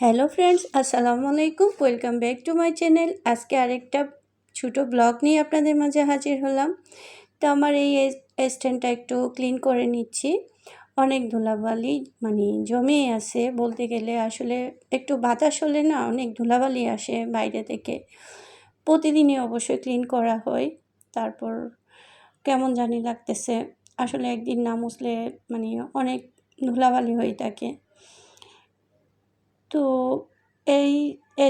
Hello friends আসসালামু আলাইকুম welcome back to my channel আজকে আরেকটা ছোট ব্লগ নিয়ে আপনাদের মাঝে হাজির হলাম। তো আমার এই স্ট্যান্ডটা একটু ক্লিন করে নিচ্ছি। অনেক ধুলাবালি মানে জমে আছে বলতে গেলে। আসলে একটু বাতাস হলে না অনেক ধুলাবালি আসে বাইরে থেকে। প্রতিদিনই অবশ্যই ক্লিন করা হয়। তারপর কেমন জানি লাগতেছে। আসলে একদিন না মুছলে মানে অনেক ধুলাবালি হয়ে থাকে। এই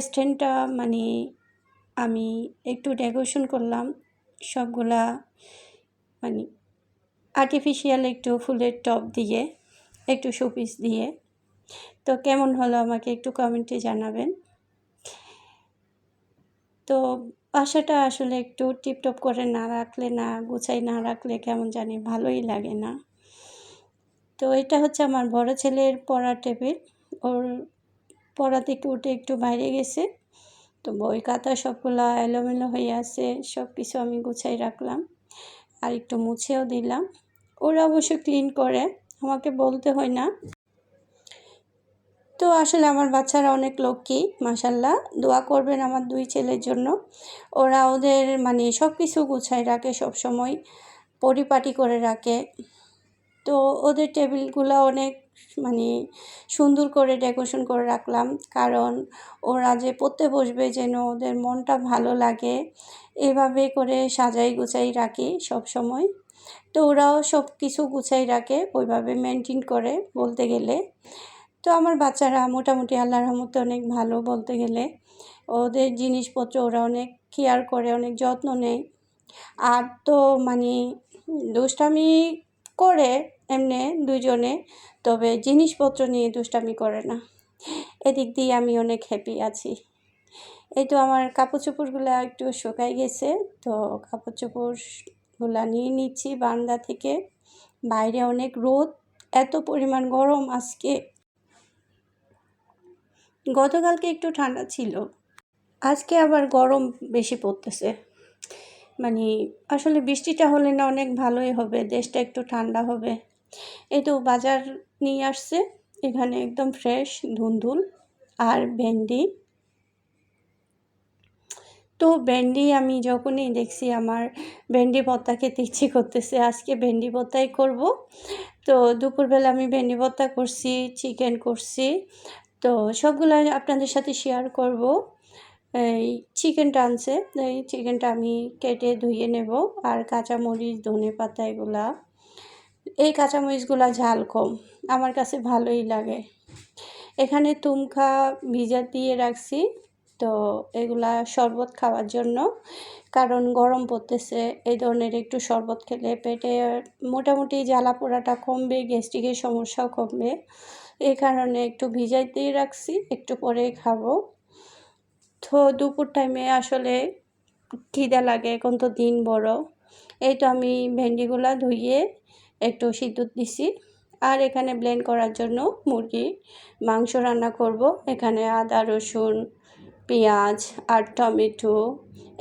স্ট্যান্ডটা মানে আমি একটু ডেকোরেশন করলাম। সবগুলা মানে আর্টিফিশিয়াল একটু ফুলের টপ দিয়ে, একটু শোপিস দিয়ে। তো কেমন হলো আমাকে একটু কমেন্টে জানাবেন। তো বাসাটা আসলে একটু টিপটপ করে না রাখলে না, গুছাই না রাখলে কেমন জানি ভালোই লাগে না। তো এটা হচ্ছে আমার বড় ছেলের পড়া টেবিল ওর পড়া থেকে উঠে একটু বাইরে গেছে। তো বই খাতা সবগুলো এলোমেলো হয়ে আছে সব কিছু আমি গুছাই রাখলাম। আর একটু মুছেও দিলাম। ওরা অবশ্য ক্লিন করে, আমাকে বলতে হয় না। তো আসলে আমার বাচ্চারা অনেক লক্ষ্মী মাসাল্লাহ দোয়া করবেন আমার দুই ছেলের জন্য। ওরা ওদের মানে সব কিছু গুছাই রাখে সব সময় পরিপাটি করে রাখে। তো ওদের টেবিলগুলো অনেক মানে সুন্দর করে ডেকোরেশন করে রাখলাম। কারণ ওরা যে পড়তে বসবে যেন ওদের মনটা ভালো লাগে, এভাবে করে সাজাই গুছাই রাখি সব সময় তো ওরাও সব কিছু গুছাই রাখে, ওইভাবে মেনটেন করে বলতে গেলে। তো আমার বাচ্চারা মোটামুটি আল্লাহর রহমতে অনেক ভালো বলতে গেলে। ওদের জিনিসপত্র ওরা অনেক কেয়ার করে, অনেক যত্ন নেয়। আর তো মানে দুষ্টামি করে এমনি দুজনে তবে জিনিসপত্র নিয়ে দুষ্টামি করে না। এদিক দিয়ে আমি অনেক হ্যাপি আছি। এই তো আমার কাপড় চোপড়গুলো একটু শুকাই গেছে, তো কাপড় চোপড়গুলো নিয়ে নিচ্ছি বান্দা থেকে। বাইরে অনেক রোদ, এত পরিমাণ গরম আজকে। গতকালকে একটু ঠান্ডা ছিল, আজকে আবার গরম বেশি পড়তেছে। মানে আসলে বৃষ্টিটা হলে না অনেক ভালোই হবে, দেশটা একটু ঠান্ডা হবে। এই তো বাজার নিয়ে আসছে, এখানে একদম ফ্রেশ ধুন্দুল আর ভেন্ডি। তো ভেন্ডি আমি যখনই দেখছি আমার ভেন্ডি ভর্তা খেতে ইচ্ছে করতেছে, আজকে ভেন্ডি ভর্তাই করব। তো দুপুরবেলা আমি ভেন্ডি ভর্তা করছি চিকেন করছি, তো সবগুলো আপনাদের সাথে শেয়ার করব। এই চিকেনটা আনছে। এই চিকেনটা আমি কেটে ধুয়ে নেব। আর কাঁচামরিচ, ধনে পাতা এগুলা। এই কাঁচামরিচগুলো ঝাল কম। আমার কাছে ভালোই লাগে। এখানে তুমখা ভিজা দিয়ে রাখছি। তো এগুলা শরবত খাওয়ার জন্য। কারণ গরম পড়তেছে। এই ধরনের একটু শরবত খেলে পেটে মোটামুটি জ্বালা পোড়াটা কমবে, গ্যাস্ট্রিকের সমস্যাও কমবে। এই কারণে একটু ভিজাই দিয়ে রাখছি। একটু পরেই খাব। তো দুপুর টাইমে আসলে খিদা লাগে, এখন তো দিন বড়। এই তো আমি ভেন্ডিগুলা ধুইয়ে একটু সিদ্ধ দিছি। আর এখানে ব্লেন্ড করার জন্য মুরগি মাংস রান্না করব। এখানে আদা, রসুন, পেঁয়াজ আর টমেটো,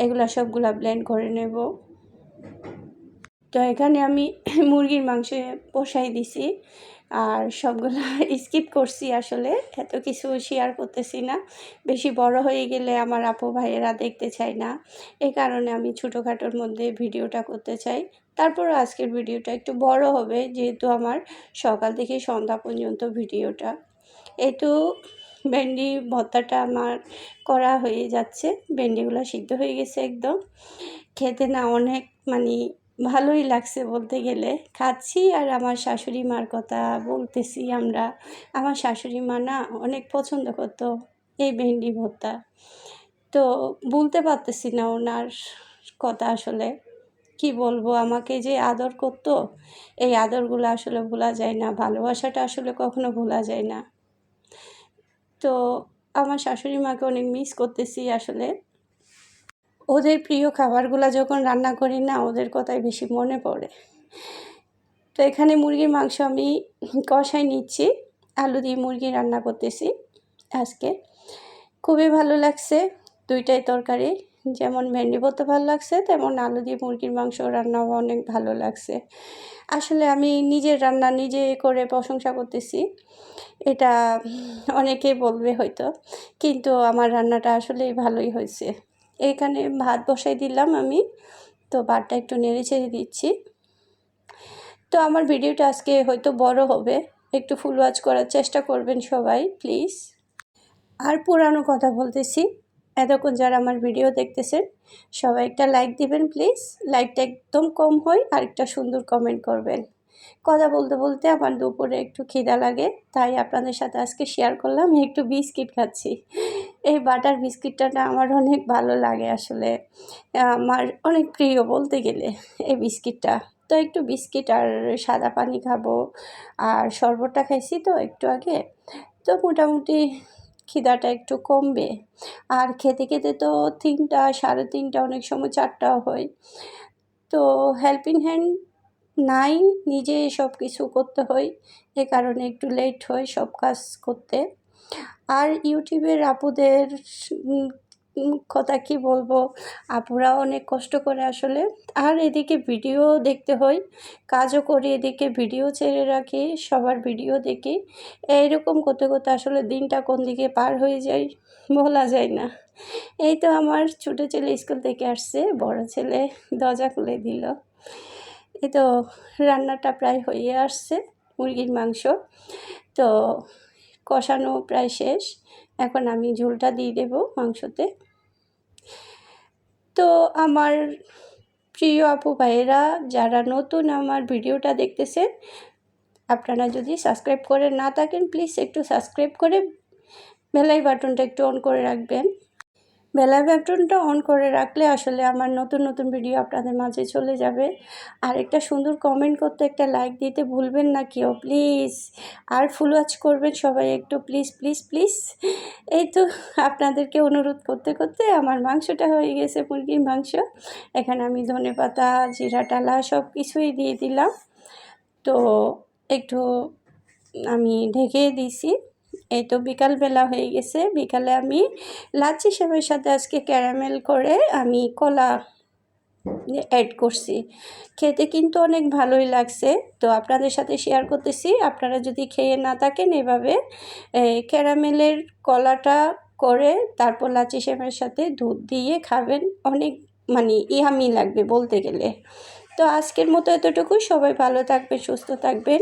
এগুলা সবগুলা ব্লেন্ড করে নেব। তো এখানে আমি মুরগির মাংস বসাই দিছি। আর সবগুলো স্কিপ করছি আসলে। এত কিছু শেয়ার করতেছি না। বেশি বড় হয়ে গেলে আমার আপু ভাইয়েরা দেখতে চায় না। এ কারণে আমি ছোটোখাটোর মধ্যে ভিডিওটা করতে চাই। তারপরও আজকের ভিডিওটা একটু বড় হবে, যেহেতু আমার সকাল থেকে সন্ধ্যা পর্যন্ত ভিডিওটা। এই তো ভেন্ডি ভর্তাটা আমার করা হয়ে যাচ্ছে। ভেন্ডিগুলো সিদ্ধ হয়ে গেছে একদম। খেতে না অনেক মানে ভালোই লাগছে বলতে গেলে। খাচ্ছি আর আমার শাশুড়ি মার কথা বলতেছি আমরা। আমার শাশুড়ি মা না অনেক পছন্দ করতো এই ভেন্ডি ভর্তা। তো বলতে পারতেছি না ওনার কথা আসলে। কি বলব, আমাকে যে আদর করতো, এই আদরগুলো আসলে ভোলা যায় না, ভালোবাসাটা আসলে কখনো ভোলা যায় না। তো আমার শাশুড়ি মাকে অনেক মিস করতেছি আসলে। ওদের প্রিয় খাবারগুলো যখন রান্না করি না, ওদের কথাই বেশি মনে পড়ে। তো এখানে মুরগির মাংস আমি কষাই নিচ্ছি। আলু দিয়ে মুরগি রান্না করতেছি আজকে। খুবই ভালো লাগছে দুইটাই তরকারি। যেমন ভেন্ডি ভর্তা ভালো লাগছে, তেমন আলু দিয়ে মুরগির মাংস রান্নাও অনেক ভালো লাগছে। আসলে আমি নিজের রান্না নিজে করে প্রশংসা করতেছি। এটা অনেকেই বলবে হয়তো, কিন্তু আমার রান্নাটা আসলেই ভালোই হয়েছে। এখানে ভাত বসাই দিলাম আমি। তো ভাতটা একটু নেড়ে ছেড়ে দিচ্ছি। তো আমার ভিডিওটা আজকে হয়তো বড় হবে। একটু ফুল ওয়াচ করার চেষ্টা করবেন সবাই, প্লিজ। আর পুরানো কথা বলতেছি, এতক্ষণ যারা আমার ভিডিও দেখতেছেন, সবাই একটা লাইক দিবেন, প্লিজ। লাইকটা একদম কম হয় আর একটা সুন্দর কমেন্ট করবেন। কথা বলতে বলতে আমার দুপুরে একটু খিদা লাগে, তাই আপনাদের সাথে আজকে শেয়ার করলাম, একটু বিস্কিট খাচ্ছি। এই বাটার বিস্কিটটা না আমার অনেক ভালো লাগে আসলে। আমার অনেক প্রিয় বলতে গেলে এই বিস্কিটটা। তো একটু বিস্কিট আর সাদা পানি খাব। আর শরবতটা খাইছি তো একটু আগে। তো মোটামুটি খিদাটা একটু কমবে। আর খেতে খেতে তো তিনটা, সাড়ে তিনটা, অনেক সময় চারটাও হয়। তো হেল্পিং হ্যান্ড নাই, নিজে সব কিছু করতে হয়। এ কারণে একটু লেট হয় সব কাজ করতে। আর ইউটিউবের আপুদের কথা কি বলব? আপুরা অনেক কষ্ট করে আসলে। আর এদিকে ভিডিও দেখতে হয় কাজও করি এদিকে, ভিডিও ছেড়ে রাখি, সবার ভিডিও দেখি। এইরকম করতে করতে আসলে দিনটা কোন দিকে পার হয়ে যায় বলা যায় না। এই তো আমার ছোটো ছেলে স্কুল থেকে আসছে, বড় ছেলে দরজা খুলে দিল। এই তো রান্নাটা প্রায় হয়ে আসছে, মুরগির মাংস। তো কষানো প্রায় শেষ। এখন আমি ঝোলটা দিয়ে দেব মাংসতে। তো আমার প্রিয় আপু ভাইয়েরা, যারা নতুন আমার ভিডিওটা দেখতেছেন, আপনারা যদি সাবস্ক্রাইব করে না থাকেন, প্লিজ একটু সাবস্ক্রাইব করে বেলাই বাটনটা একটু অন করে রাখবেন। বেলাই বাটনটা অন করে রাখলে আসলে আমার নতুন নতুন ভিডিও আপনাদের মাঝে চলে যাবে। আর একটা সুন্দর কমেন্ট করতে একটা লাইক দিতে ভুলবেন না কেউ প্লিজ আর ফুল ওয়াচ করবেন সবাই একটু প্লিজ প্লিজ প্লিজ এই তো আপনাদেরকে অনুরোধ করতে করতে আমার মাংসটা হয়ে গেছে, মুরগির মাংস। এখানে আমি ধনে পাতা, জিরা, টালা সব কিছুই দিয়ে দিলাম। তো একটু আমি ঢেকে দিছি। এই তো বিকালবেলা হয়ে গেছে। বিকালে আমি লাচ্ছি সেবের সাথে আজকে ক্যারামেল করে আমি কলা অ্যাড করছি। খেতে কিন্তু অনেক ভালোই লাগছে। তো আপনাদের সাথে শেয়ার করতেছি। আপনারা যদি খেয়ে না থাকেন এভাবে ক্যারামেলের কলাটা করে তারপর লাচি সেমের সাথে দুধ দিয়ে খাবেন। অনেক মানে ইহামি লাগবে বলতে গেলে। তো আজকের মতো এতটুকু। সবাই ভালো থাকবেন, সুস্থ থাকবেন।